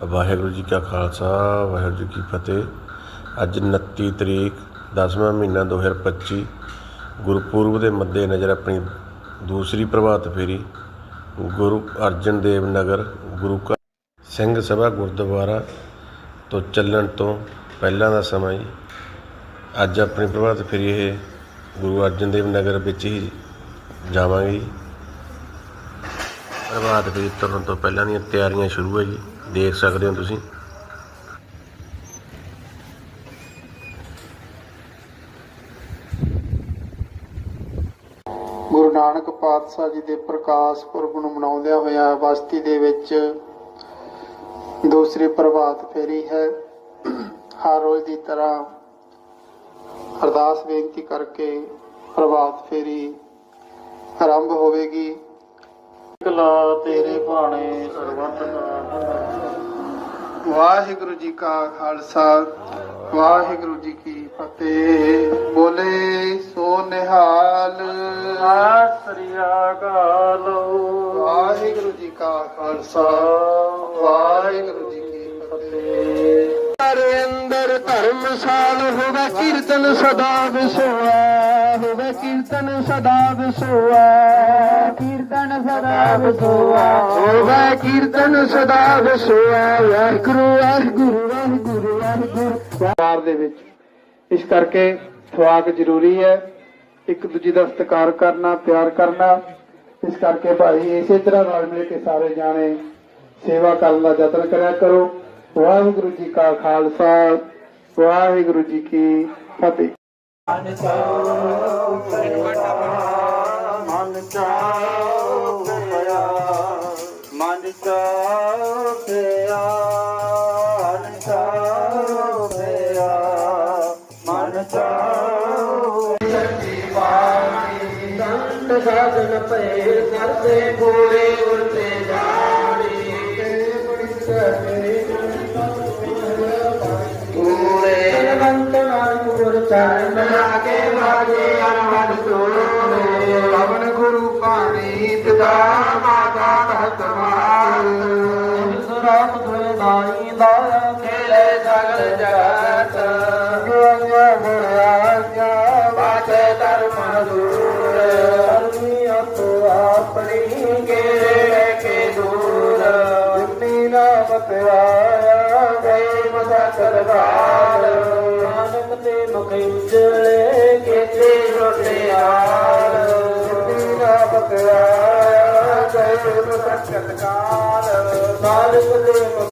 ਵਾਹਿਗੁਰੂ ਜੀ ਕਾ ਖਾਲਸਾ, ਵਾਹਿਗੁਰੂ ਜੀ ਕੀ ਫਤਿਹ। ਅੱਜ 29 ਤਰੀਕ 10ਵਾਂ ਮਹੀਨਾ 2025 ਗੁਰਪੁਰਬ ਦੇ ਮੱਦੇ ਨਜ਼ਰ ਆਪਣੀ ਦੂਸਰੀ ਪ੍ਰਭਾਤ ਫੇਰੀ, ਗੁਰੂ ਅਰਜਨ ਦੇਵ ਨਗਰ, ਗੁਰੂ ਘਰ ਸਿੰਘ ਸਭਾ ਗੁਰਦੁਆਰਾ ਤੋਂ ਚੱਲਣ ਤੋਂ ਪਹਿਲਾਂ ਦਾ ਸਮਾਂ ਜੀ। ਅੱਜ ਆਪਣੀ ਪ੍ਰਭਾਤ ਫੇਰੀ ਇਹ ਗੁਰੂ ਅਰਜਨ ਦੇਵ ਨਗਰ ਵਿੱਚ ਹੀ ਜਾਵਾਂਗੇ ਪ੍ਰਭਾਤ ਫੇਰੀ ਤੁਰਨ ਤੋਂ ਪਹਿਲਾਂ ਦੀਆਂ ਤਿਆਰੀਆਂ ਸ਼ੁਰੂ ਹੈ ਜੀ। ਦੇਖ ਸਕਦੇ ਹੋ ਤੁਸੀਂ। ਗੁਰੂ ਨਾਨਕ ਪਾਤਸ਼ਾਹ ਜੀ ਦੇ ਪ੍ਰਕਾਸ਼ ਪੁਰਬ ਨੂੰ ਮਨਾਉਂਦਿਆਂ ਹੋਇਆ ਬਸਤੀ ਦੇ ਵਿੱਚ ਦੂਸਰੀ ਪ੍ਰਭਾਤ ਫੇਰੀ ਹੈ। ਹਰ ਰੋਜ਼ ਦੀ ਤਰ੍ਹਾਂ ਅਰਦਾਸ ਬੇਨਤੀ ਕਰਕੇ ਪ੍ਰਭਾਤ ਫੇਰੀ ਆਰੰਭ ਹੋਵੇਗੀ। ਕਲਾ ਤੇਰੇ ਭਾਣੇ ਸਰਬੱਤ ਦਾ ਵਾਹਿਗੁਰੂ ਜੀ ਕਾ ਖਾਲਸਾ ਵਾਹਿਗੁਰੂ ਜੀ ਕੀ ਫਤਿਹ। ਬੋਲੇ ਸੋ ਨਿਹਾਲ ਸ੍ਰੀ ਅਕਾਲ ਵਾਹਿਗੁਰੂ ਜੀ ਕਾ ਖਾਲਸਾ ਵਾਹਿਗੁਰੂ ਜੀ ਕੀ ਫਤਿਹ। ਹਰੇ ਅੰਦਰ ਧਰਮਸਾਲ ਹੋਵੇ ਕੀਰਤਨ ਸਦਾ ਵਿਸੋਆ ਹੋਵੇ ਕੀਰਤਨ ਸਦਾ ਵਿਸੋਆ। ਕੀਰਤਨ ਸਦਾ ਵਿਸੋਆ ਹੋਵੇ ਕੀਰਤਨ ਸਦਾ ਵਿਸੋਆ। ਵਾਹਿਗੁਰੂ ਵਾਹਿਗੁਰੂ ਵਾਹਿਗੁਰੂ ਵਾਹਿਗੁਰੂ। ਪਿਆਰ ਦੇ ਵਿੱਚ। ਇਸ ਕਰਕੇ ਸਵਾਗ ਜ਼ਰੂਰੀ ਹੈ। ਇੱਕ ਦੂਜੇ ਦਾ ਸਤਿਕਾਰ ਕਰਨਾ ਪਿਆਰ ਕਰਨਾ। ਇਸ ਕਰਕੇ ਭਾਈ ਇਸੇ ਤਰ੍ਹਾਂ ਨਾਲ ਮਿਲ ਕੇ ਸਾਰੇ ਜਾਣੇ ਸੇਵਾ ਕਰਨ ਦਾ ਯਤਨ ਕਰਿਆ ਕਰੋ। ਵਾਹਿਗੁਰੂ ਜੀ ਕਾ ਖਾਲਸਾ ਵਾਹਿਗੁਰੂ ਜੀ ਕੀ ਫਤਿਹ। ਮਨ ਚਾਉ ਪਿਆ ਮਨ ਚਾਉ ਪਿਆ ਮਨ ਚਾਉ ਸੱਚੀ ਬਾਣੀ ਦੰਡ ਸਾਧਨ ਪਏ ਕਰਦੇ ਗੋਲੇ ਉਲਟੇ ਜਾਣੀ ਤੇ ਬੜੀ ਸਹੇ ਕੂੜੇ ਬੰਤ ਨਾਨਕ ਚਰਨ ਲਾਗੇ ਵਾਗੇ ਅਨਹਦ ਤੋੜੇ ਪਵਨ ਗੁਰੂ ਪਾਣੀ ਪਿਤਾ ਮਾਤਾ ਤਹਤ ਮਾਰ ਸੁਰਾਤ ਦੁਇ ਦਾਈ ਦਾਇਆ ਖੇਲੇ ਸਗਲ ਜਗਤ ਗੁਆਂਗਾ ਬੁੜਿਆ ਬਾਤੇ ਧਰਮ ਦੂਰ। ਧਰਮੀ ਅਤ ਆਪਣੀ ਕੇ ਕੇ ਦੂਰ। ਜਿਨੀ ਨਾਮਤ ਆਇਆ ਗਏ ਮਸਾ ਕਰਵਾਰ ਨਾਨਕ ਤੇ ਮੁਖ ਉਜਲੇ ਕੀਤੇ ਰੋਟਿਆਰ ਜਿਨੀ ਨਾਮਤ ਆਇਆ ਗਏ